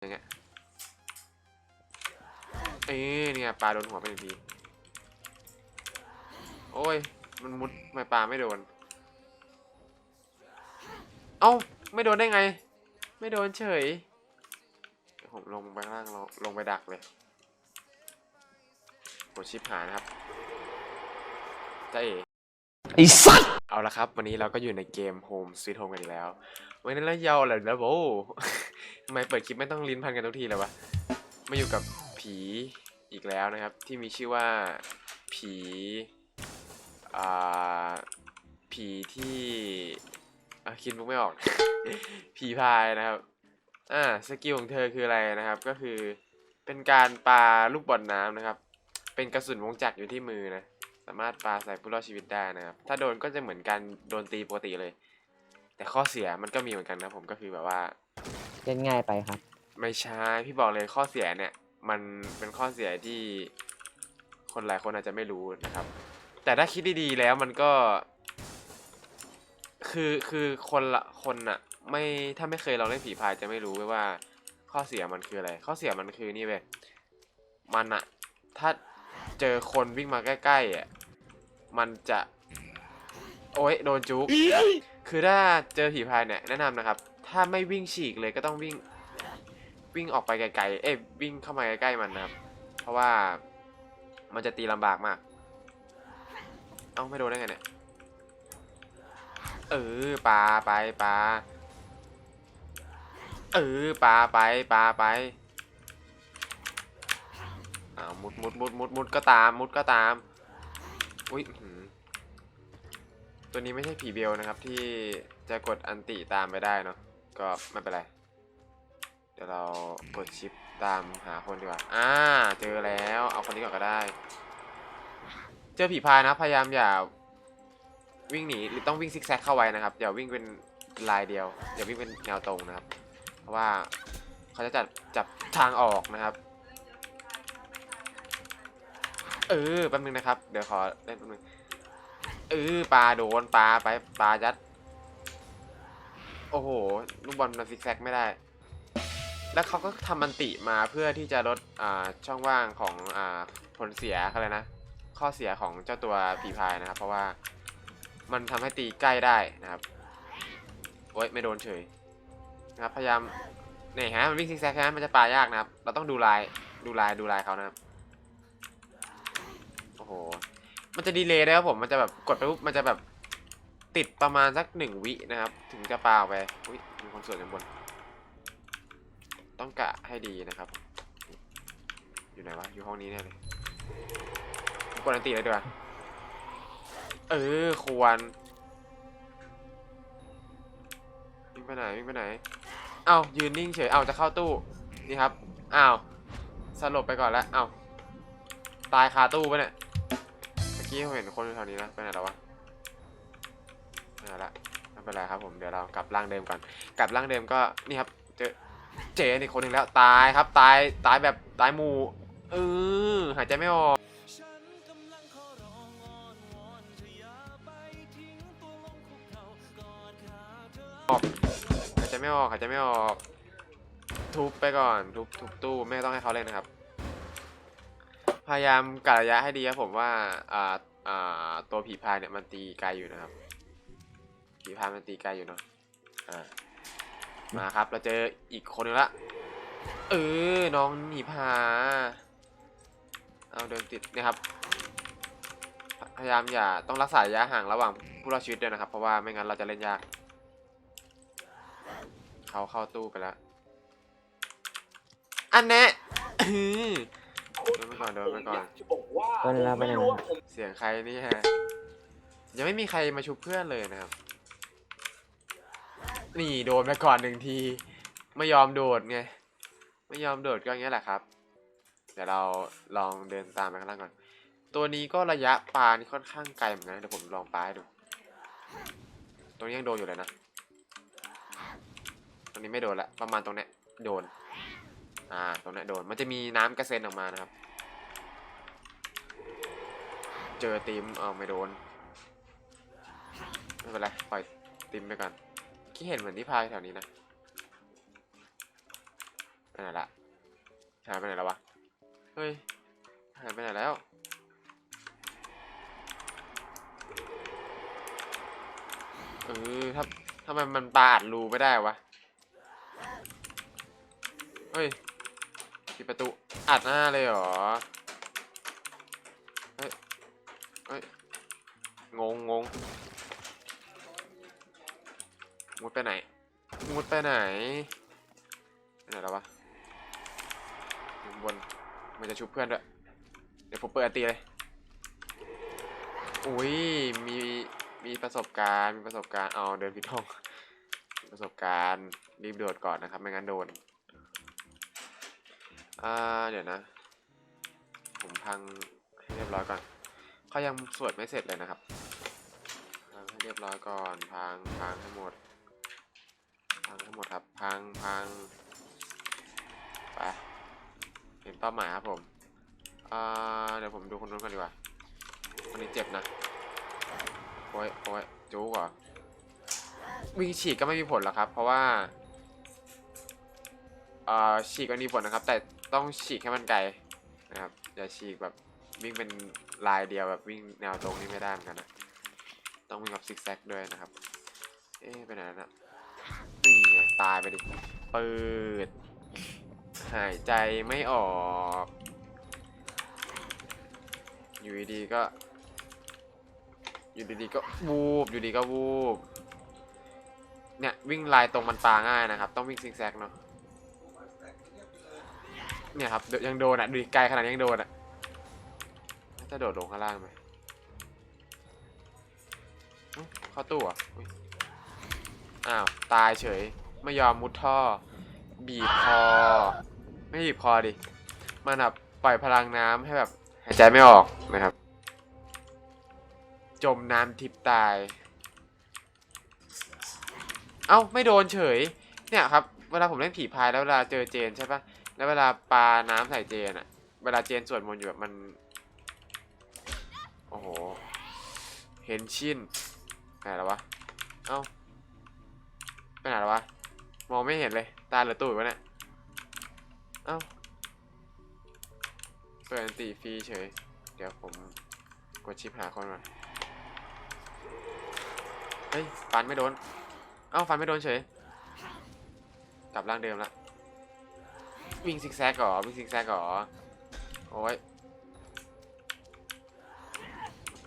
อย่างเงี้ยเอ้ยเนี่ยปลาโดนหัวไปหนึ่งที โอ้ย มันมุดไม่ปลาไม่โดน เอ้า ไม่โดนได้ไง ไม่โดนเฉย ผมลงไปข้าล่างลงลงไปดักเลยกดชิปหานะครับจ้าเอ๋ไอ้สัตว์ เอาละครับ วันนี้เราก็อยู่ในเกม Home Sweet Home กันอีกแล้ว วันนี้เราเยาว์อะไรแล้วโว้ทำไมเปิดคลิปไม่ต้องลิ้นพันกันทุกทีเลยวะมาอยู่กับผีอีกแล้วนะครับ ที่มีชื่อว่าผีอ่าผีที่อะคิดมุกไม่ออก ผีพายนะครับอ่าสกิลของเธอคืออะไรนะครับ ก็คือเป็นการปาลูกบอลน้ำนะครับ เป็นกระสุนวงจักรอยู่ที่มือนะ สามารถปาใส่ผู้รอดชีวิตได้นะครับ ถ้าโดนก็จะเหมือนการโดนตีปกติเลย แต่ข้อเสียมันก็มีเหมือนกันนะผมก็คือแบบว่า เล่นง่ายไปครับ ไม่ใช่พี่บอกเลยข้อเสียเนี่ย มันเป็นข้อเสียที่คนหลายคนอาจจะไม่รู้นะครับ แต่ถ้าคิดดีๆแล้วมันก็ คือคือคนละคนอะไม่ถ้าไม่เคยลองเล่นผีพายจะไม่รู้เว้ยว่า ข้อเสียมันคืออะไร ข้อเสียมันคือนี่เว้ยมันอะถ้า เจอคนวิ่งมาใกล้ๆอะมันจะ โอ๊ยโดนจุกคือถ้าเจอผีพายเนี่ยแนะนำนะครับ ถ้าไม่วิ่งฉีกเลยก็ต้องวิ่งวิ่งออกไปไกลๆ เอ้ยวิ่งเข้ามาใกล้ๆมันนะครับ เพราะว่ามันจะตีลำบากมาก เอ้าไม่โดนได้ไงเนี่ย เออปลาไปปลาเออปลาไปปลาไป อ้าวมุดมุดมุดมุดมุดก็ตามมุดก็ตาม อุ้ยตัวนี้ไม่ใช่ผีเบลนะครับ ที่จะกดอันติตามไปได้เนาะก็ไม่เป็นไร เดี๋ยวเรากดชิปตามหาคนดีกว่า อ่า เจอแล้ว เอาคนนี้ก่อนก็ได้ เจอผีพายนะ พยายามอย่าวิ่งหนีหรือต้องวิ่งซิกแซกเข้าไว้นะครับ อย่าวิ่งเป็นลายเดียว อย่าวิ่งเป็นแนวตรงนะครับ เพราะว่าเขาจะจัดจับทางออกนะครับ เออแป๊บนึงนะครับ เดี๋ยวขอเล่นแป๊บนึงเออปลาโดนปลาไปปลายัด โอ้โหลูกบอลมันซิกแซกไม่ได้ แล้วเขาก็ทำมันติมาเพื่อที่จะลดอ่าช่องว่างของอ่าผลเสียอะไรนะ ข้อเสียของเจ้าตัวผีพายนะครับ เพราะว่ามันทำให้ตีใกล้ได้นะครับโอ๊ยไม่โดนเฉยนะครับพยายามเนี่ยฮะมันวิ่งซิกแซกนะมันจะปลายากนะครับ เราต้องดูลายดูลายดูลายเขานะครับ ห มันจะดีเลย์นะครับผม มันจะแบบกดไปปุ๊บ มันจะแบบติดประมาณสักหนึ่งวินะครับ ถึงจะปาไปอุ้ยมีคนสวนกันบน ต้องกะให้ดีนะครับ อยู่ไหนวะ อยู่ห้องนี้แน่เลยกดอันติเลยดีกว่า เออ ควรวิ่งไปไหนวิ่งไปไหนเอายืนนิ่งเฉยเอาจะเข้าตู้นี่ครับอ้าวสลบไปก่อนแล้วเอ้าตายคาตู้ไปเนี่ย กี้ผมเห็นคนอยู่แถวนี้นะไปไหนแล้ววะไปไหนละไม่เป็นไรครับผมเดี๋ยวเรากลับร่างเดิมก่อนกลับร่างเดิมก็นี่ครับเจอเจนอีกคนหนึ่งแล้วตายครับตายตายแบบตายหมู่เออหายใจไม่ออกออกหายใจไม่ออกหายใจไม่ออกทุบไปก่อนทุบทุบตู้ไม่ต้องให้เขาเล่นนะครับ พยายามกะระยะให้ดีครับผมว่าอ่าอ่าตัวผีพายเนี่ยมันตีไกลอยู่นะครับผีพายมันตีไกลอยู่เนาะอ่ามาครับเราเจออีกคนนึงละเออน้องหนีพาเอาเดินติดนี่ยครับ พยายามอย่าต้องรักษาระยะห่างระหว่างผู้รอดชีวิตด้วยนะครับ เพราะว่าไม่งั้นเราจะเล่นยากเขาเข้าตู้ไปแล้วอันแน่อื้อโด นไปก่อนโดนไปก่อน จะบอกว่าก็เลยรับไปไม่นะรู้ว่าผมเสียงใครนี่ฮะ ยังไม่มีใครมาชุบเพื่อนเลยนะครับ นี่โดนไปก่อนหนึ่งที ไม่ยอมโดดไง ไม่ยอมโดดก็อย่างเงี้ยแหละครับ เดี๋ยวเราลองเดินตามไปข้างล่างก่อน ตัวนี้ก็ระยะปลานี่ค่อนข้างไกลเหมือนกันนะเดี๋ยวผมลองปลาให้ดู ตรงนี้ยังโดนอยู่เลยนะ ตรงนี้ไม่โดนละ ประมาณตรงเนี้ยโดน อ่าตรงนี้โดนมันจะมีน้ำกระเซ็นออกมานะครับ เจอติมเอาไม่โดนไม่เป็นไรปล่อยติมไปก่อนคิดเห็นเหมือนที่พายแถวนี้นะเอไหนละหายไปไหนแล้ววะเฮ้ยหายไปไหนแล้วเออถ้าทำไมมันปาดรูไม่ได้วะ เฮ้ย ประตูอัดหน้าเลยเหรอ เฮ้ย เฮ้ย งงงงมุดไปไหน มุดไปไหนไปไหนแล้ววะอยู่ข้างบน มันจะชุบเพื่อนด้วย เดี๋ยวผมเปิดตีเลย อุ้ย มี มีประสบการณ์ มีประสบการณ์ เอาเดินผิดห้อง ประสบการณ์ รีบโดดก่อนนะครับ ไม่งั้นโดน อ่าเดี๋ยวนะ ผมพังให้เรียบร้อยก่อนเขายังสวดไม่เสร็จเลยนะครับพังให้เรียบร้อยก่อนพังพังให้หมดพังให้หมดครับพังพังไปเห็นเป้าหมายครับผมอ่าเดี๋ยวผมดูคนนู้นก่อนดีกว่าคนนี้เจ็บนะโอ้ยโอ้ยจู๊กเหรอวิ่งฉีกก็ไม่มีผลหรอกครับ เพราะว่า อ่อฉีกก็มีผลนะครับ แต่ต้องฉีกให้มันไกลนะครับอย่าฉีกแบบวิ่งเป็นลายเดียวแบบวิ่งแนวตรงนี่ไม่ได้เหมือนกันนะต้องวิ่งแบบซิกแซกด้วยนะครับ เอ๊ะไปไหนนะนี่ไงตายไปดิเปิด หายใจไม่ออก อยู่ดีๆก็ อยู่ดีๆก็วูบอยู่ดีก็วูบเนี่ยวิ่งลายตรงมันปลาง่ายนะครับ ต้องวิ่งซิกแซกเนาะ เนี่ยครับยังโดนอะดูไกลขนาดยังโดนอะจะโดดลงข้างล่างไหมเข้าตู้อะอ้าวตายเฉยไม่ยอมมุดท่อ บีบคอ ไม่บีบคอดิมันแบบปล่อยพลังน้ำให้แบบหายใจไม่ออกนะครับ จมน้ำทิพย์ตาย เอ้าไม่โดนเฉย เนี่ยครับ เวลาผมเล่นผีพายแล้วเวลาเจอเจนใช่ปะ แล้วเวลาปลาน้ำใส่เจนอะเวลาเจนสวดมนต์อยู่แบบมัน โอ้โห เห็นชินไปไหนแล้ววะ เอ้าไปไหนแล้ววะ มองไม่เห็นเลย ตาเหลือตูดวะเนี่ย เอ้าเปิดอันติฟรีเฉย เดี๋ยวผมกดชิปหาคนก่อนเฮ้ย ฟันไม่โดน เอ้า ฟันไม่โดนเฉย กลับร่างเดิมละ วิ่งซิกแซกหรอวิ่งซิกแซกหรอโอ้ยอ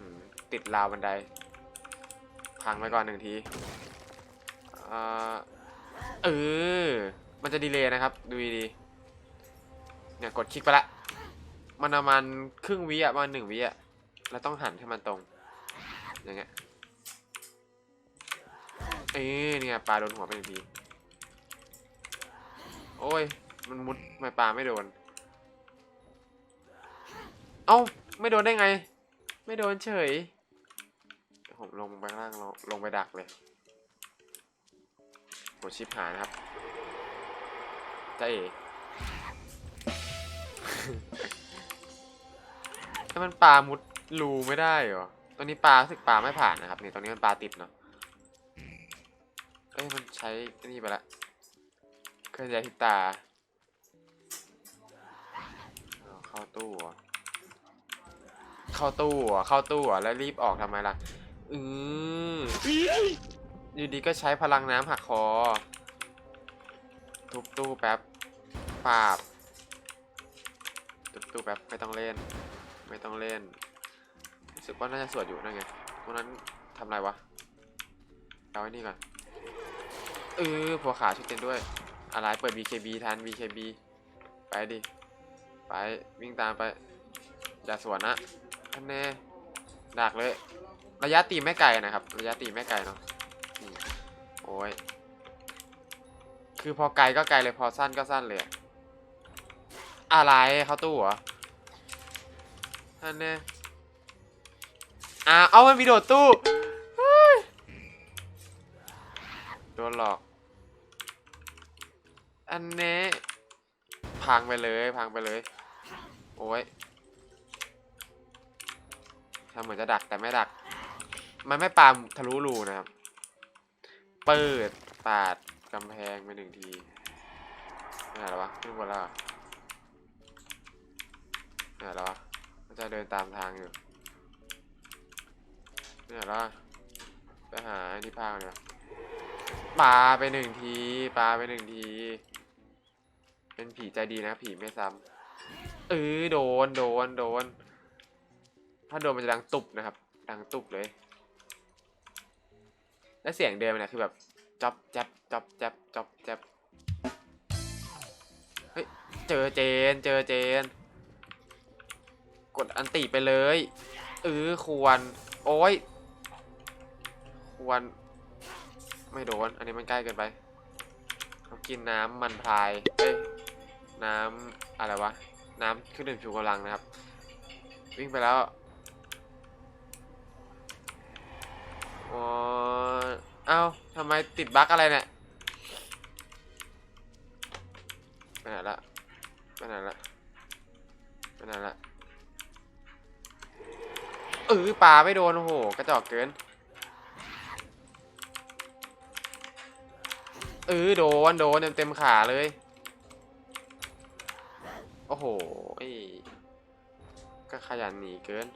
ติดราวบันได พังไปก่อนหนึ่งทีอ่าเออ มันจะดีเลยนะครับ ดูดีๆเนี่ยกดคลิกไปละ มันประมาณครึ่งวิอะประมาณหนึ่งวิอะแล้วต้องหันให้มันตรง อย่างเงี้ยเอ้ยเนี่ยปลาโดนหัวไปหนึ่งที โอ้ย มันมุดไม่ปลาไม่โดน เอ้า ไม่โดนได้ไง ไม่โดนเฉยเดี๋ยวผมลงไปข้างล่างลงลงไปดักเลยโหชิปหายนะครับจ้าเอ๋ถ้ามันปลามุดรูไม่ได้เหรอตอนนี้ปลารู้สึกปลาไม่ผ่านนะครับ นี่ตอนนี้มันปลาติดเนาะเอ้ยมันใช้ไอ้นี่ไปละเครื่องใช้ทิตา เข้าตู้เหรอเข้าตู้เหรอเข้าตู้แล้วรีบออกทำไมล่ะ อืออยู่ดีก็ใช้พลังน้ำหักคอ ทุบตู้แป๊บปาบทุบตู้แป๊บไม่ต้องเล่น ไม่ต้องเล่นรู้สึกว่าน่าจะสวดอยู่นั่นไงตรงนั้นทำอะไรวะเอาไว้นี่ก่อนเออผัวขาชุดเต็นด้วย อะไรเปิด BKB ทัน BKB ไปดิ ไปวิ่งตามไปอย่าสวนนะท่านแน่ดักเลย ระยะตีไม่ไกลนะครับ ระยะตีไม่ไกลเนาะโอ้ยคือพอไกลก็ไกลเลยพอสั้นก็สั้นเลย อะไรเขาตู้เหรอท่านแน่อ่าเอามันมีโดดตู้โดนหลอก อันนี้ พังไปเลยพังไปเลย โอ้ยทำเหมือนจะดักแต่ไม่ดัก มันไม่ปาทะลุรูนะครับ เปิดปาดกำแพงไปหนึ่งทีไม่หนแล้วะขึ้นบนแล้วเหรอไม่ไหนแล้วะมันจะเดินตามทางอยู่ไม่หนแล้วะไปหาไอ้นี่พากันเนี่ยปาไปหนึ่งทีปาไปหนึ่งที เป็นผีใจดีนะผีไม่ซ้ำเออโดนโดนโดน ถ้าโดนมันจะดังตุบนะครับ ดังตุบเลย และเสียงเดิมเนี่ยคือแบบจ๊อบแจ๊บจ๊อบแจ๊บจ๊อบแจ๊บเฮ้ยเจอเจนเจอเจน กดอันติไปเลยเออควร โอ้ยควร ไม่โดน อันนี้มันใกล้เกินไปเขากินน้ำมันพายเอ้ย น้ำอะไรวะ น้ำเครื่องดื่มชูกำลังนะครับ วิ่งไปแล้วโอ้ยเอ้าทำไมติดบั๊กอะไรเนี่ยไปไหนละไปไหนละไปไหนละเออปลาไม่โดน โอ้โห กระจอกเกิน เออโดน โดนเต็มเต็มขาเลย หไอ้ก็ขยันหนีเกิน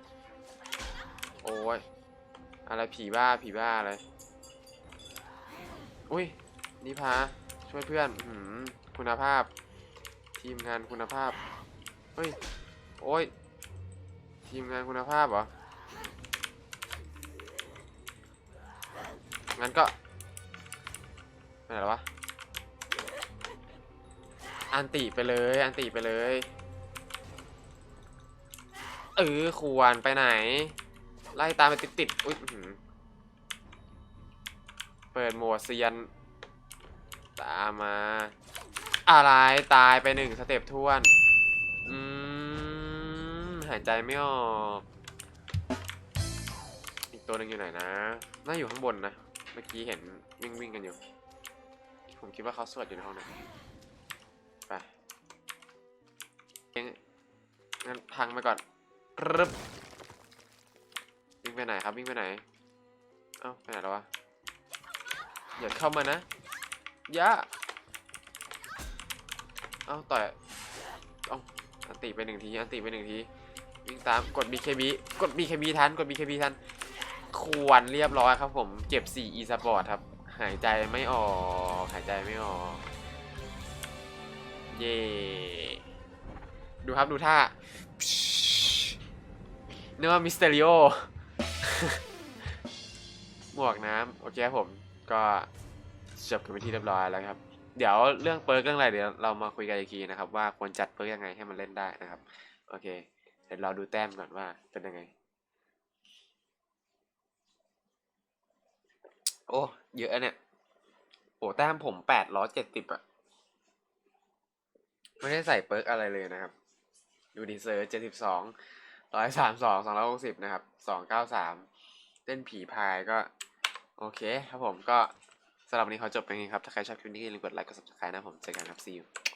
โอ้ย อะไรผีบ้าผีบ้าอะไร อุ้ยนี่พาช่วยเพื่อนหืมคุณภาพ ทีมงานคุณภาพ เฮ้ย โอ้ย ทีมงานคุณภาพเหรอ งั้นก็ไปไหนววะ อันติไปเลย อันติไปเลย เออควรไปไหน ไล่ตามไปติดติดๆอุ้ยเปิดหมวดเซียน ตามมา อะไรตายไปหนึ่งสเต็ปท้วน อืม หายใจไม่ออก อีกตัวหนึ่งอยู่ไหนนะ น่าอยู่ข้างบนนะ เมื่อกี้เห็นวิ่งวิ่งกันอยู่ ผมคิดว่าเขาสวดอยู่ในห้องนั้นไปงั้นพังไปก่อน รึบวิ่งไปไหนครับวิ่งไปไหน เอ้าไปไหนแล้ววะอย่าเข้ามานะย่าเอ้าต่อยเอ้าอันติไปหนึ่งทีอันติไปหนึ่งทีวิ่งตามกด BKB กด BKB ทันกด BKB ทันควรเรียบร้อยครับผมเก็บ 4 e sport ครับ หายใจไม่ออก หายใจไม่ออก เย่ดูครับดูท่า นึกว่ามิสเตอริโอหมวกน้ำโอเคครับผมก็จบกันไปนที่เรียบร้อยแล้วครับ เดี๋ยวเรื่องเปิร์กเรื่องอะไรเดี๋ยวเรามาคุยกันอีกทีนะครับว่าควรจัดเปิร์กยังไงให้มันเล่นได้นะครับ โอเค เดี๋ยวเราดูแต้มก่อนว่าเป็นยังไง โอ้เยอะเนี่ยโอ้แต้มผมแปดร้อยเจ็ดสิบอะไม่ได้ใส่เปิร์กอะไรเลยนะครับ ดูดีเซอร์เจ็ดสิบสอง ร้อยสามสองสองร้อยหกสิบนะครับสองเก้าสามเล่นผีพายก็ โอเคครับผมก็สำหรับวันนี้ขอจบไปนี้ครับ ถ้าใครชอบคลิปนี้อย่าลืมกดไลค์กด subscribe นะผมเจอกันครับ see you